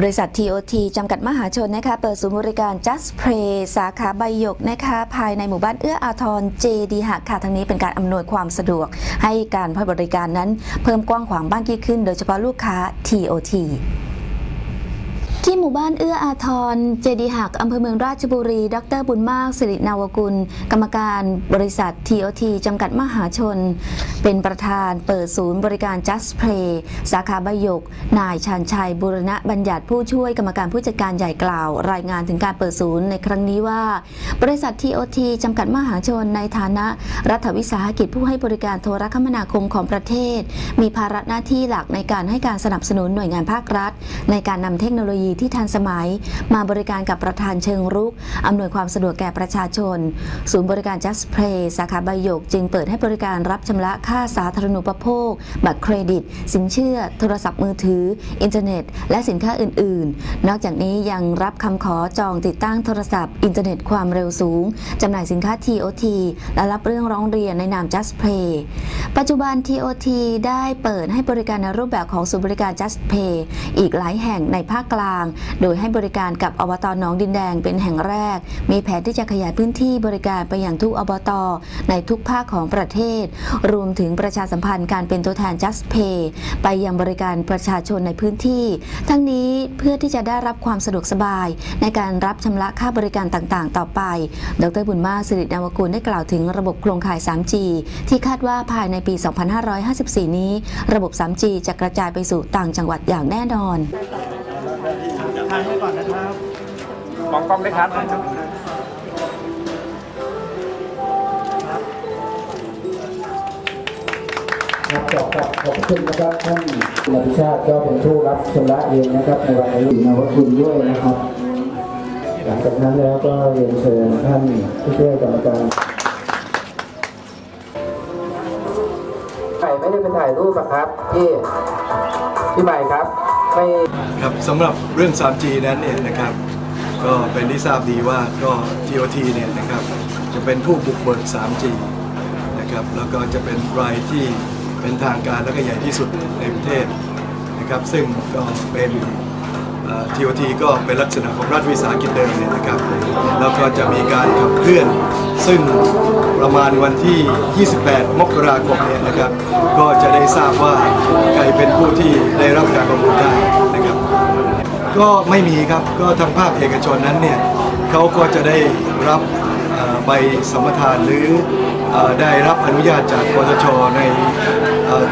บริษัท TOT จำกัดมหาชนนะคะ เปิดศูนย์บริการ Just Play สาขาใบหยกนะคะ ภายในหมู่บ้านเอื้ออาทรเจดีหักค่ะทั้งนี้เป็นการอำนวยความสะดวก ให้การให้บริการนั้นเพิ่มกว้างขวางบ้างยิ่งขึ้น โดยเฉพาะลูกค้า TOT ที่หมู่บ้านเอื้ออาทร เจดีหักอำเภอเมืองราชบุรี ดรบุญมากสิรินาวกุล กรรมการบริษัท TOT จำกัดมหาชน เป็นประธานเปิดศูนย์บริการ Just Play สาขาบหยก นายชาญชัยบุรณะบัญญัติผู้ช่วยกรรมการผู้จัดการใหญ่กล่าว รายงานถึงการเปิดศูนย์ในครั้งนี้ว่า บริษัท TOT จำกัดมหาชน ในฐานะรัฐวิสาหกิจผู้ให้บริการโทรคมนาคมของประเทศ มีภาระหน้าที่หลักในการให้การสนับสนุนหน่วยงานภาครัฐ ในการนำเทคโนโลยีที่ทันสมัย มาบริการกับประธานเชิงรุก อำนวยความสะดวกแก่ประชาชน ศูนย์บริการ Just Play สาขาใบหยก จึงเปิดให้บริการรับชำระค่าสาธารณูปโภค บัตรเครดิต สินเชื่อ โทรศัพท์มือถือ อินเทอร์เน็ต และสินค้าอื่น ๆ นอกจากนี้ยังรับคำขอจองติดตั้งโทรศัพท์ อินเทอร์เน็ตความเร็วสูงจำหน่ายสินค้า TOT และรับเรื่องร้องเรียนในนาม Just Play ปัจจุบัน TOT ได้เปิดให้บริการในรูปแบบของศูนย์บริการ Just Pay อีกหลายแห่งในภาคกลางโดยให้บริการกับอบตหนองดินแดงเป็นแห่งแรก มีแผนที่จะขยายพื้นที่บริการไปอย่างทุกอบต ในทุกภาคของประเทศ รวมถึงประชาสัมพันธ์การเป็นตัวแทน Just Pay ไปยังบริการประชาชนในพื้นที่ ทั้งนี้เพื่อที่จะได้รับความสะดวกสบาย ในการรับชำระค่าบริการต่างๆ ต่อไป ดรบุญมาสิรินาวกุลได้กล่าวถึงระบบโครงข่าย 3G ที่คาดว่าภายในปี 2554 นี้ ระบบ 3G จะกระจายไปสู่ต่างจังหวัดอย่างแน่นอน ทานให้ก่อนนะครับ มองกล้องด้วยครับครับขอบขอบคุณนะครับท่านนายชาติก็เป็นผู้รับชำระเองนะครับในวันนี้นาวคุณด้วยนะครับ หลังจากนั้นแล้วก็เรียนเชิญท่านผู้ช่วยกรรมการถ่ายไม่ได้เป็นถ่ายรูปอะครับพี่พี่ใหม่ครับไม่ครับสำหรับเรื่อง 3G นั้นเนี่ยนะครับ ก็เป็นที่ทราบดีว่าก็ TOT เนี่ยนะครับจะเป็นผู้บุกเบิก 3G นะครับแล้วก็จะเป็นรายที่เป็นทางการและก็ใหญ่ที่สุดในประเทศนะครับซึ่งก็เป็นเอ่อ TOT ก็เป็นลักษณะของรัฐวิสาหกิจเดิมเนี่ยนะครับ แล้วก็จะมีการขับเคลื่อน ซึ่งประมาณวันที่ 28 มกราคมเนี่ยนะครับ ก็จะได้ทราบว่าใครเป็นผู้ที่ได้รับการประมูลได้นะครับ ก็ไม่มีครับก็ทางภาคเอกชนนั้นเนี่ยเขาก็จะได้รับใบสัมปทานหรือได้รับอนุญาตจากกสชใน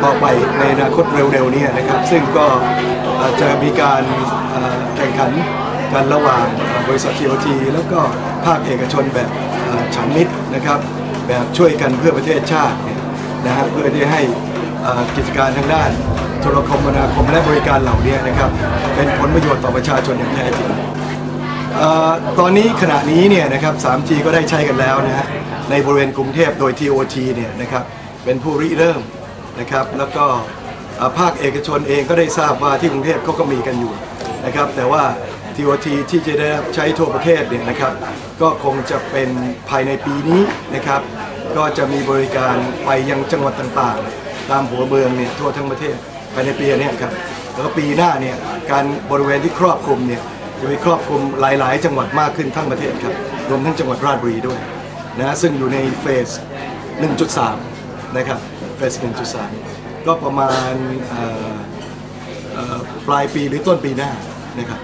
ต่อไปในอนาคตเร็วๆนี้นะครับ ซึ่งก็จะมีการแข่งขันกันระหว่างบริษัท TOT แล้วก็ภาคเอกชนแบบฉันมิตรนะครับ แบบช่วยกันเพื่อประเทศชาตินะฮะเพื่อที่ให้กิจการทางด้าน ทรคมนาคมและบริการเหล่านี้นะครับเป็นผลประโยชน์ต่อประชาชนอย่างแท้จริงตอนนี้ขณะนี้เนี่ยนะครับ 3G ก็ได้ใช้กันแล้วนะฮะในบริเวณกรุงเทพโดย TOT เนี่ยนะครับเป็นผู้ริเริ่มนะครับแล้วก็ภาคเอกชนเองก็ได้ทราบว่าที่กรุงเทพเขาก็มีกันอยู่นะครับแต่ว่า TOT ที่จะได้ใช้ทั่วประเทศเนี่ยนะครับก็คงจะเป็นภายในปีนี้นะครับก็จะมีบริการไปยังจังหวัดต่างๆ ตามหัวเมืองเนี่ยทั่วทั้งประเทศ ภายในปีนี้ครับแล้วก็ปีหน้าเนี่ยการบริเวณที่ครอบคลุมเนี่ยจะมีครอบคลุมหลาย ๆ จังหวัดมากขึ้นทั้งประเทศครับรวมทั้งจังหวัดราชบุรีด้วยนะซึ่งอยู่ในเฟส 1.3 นะครับเฟส 1.3 ก็ประมาณปลายปีหรือต้นปีหน้านะครับ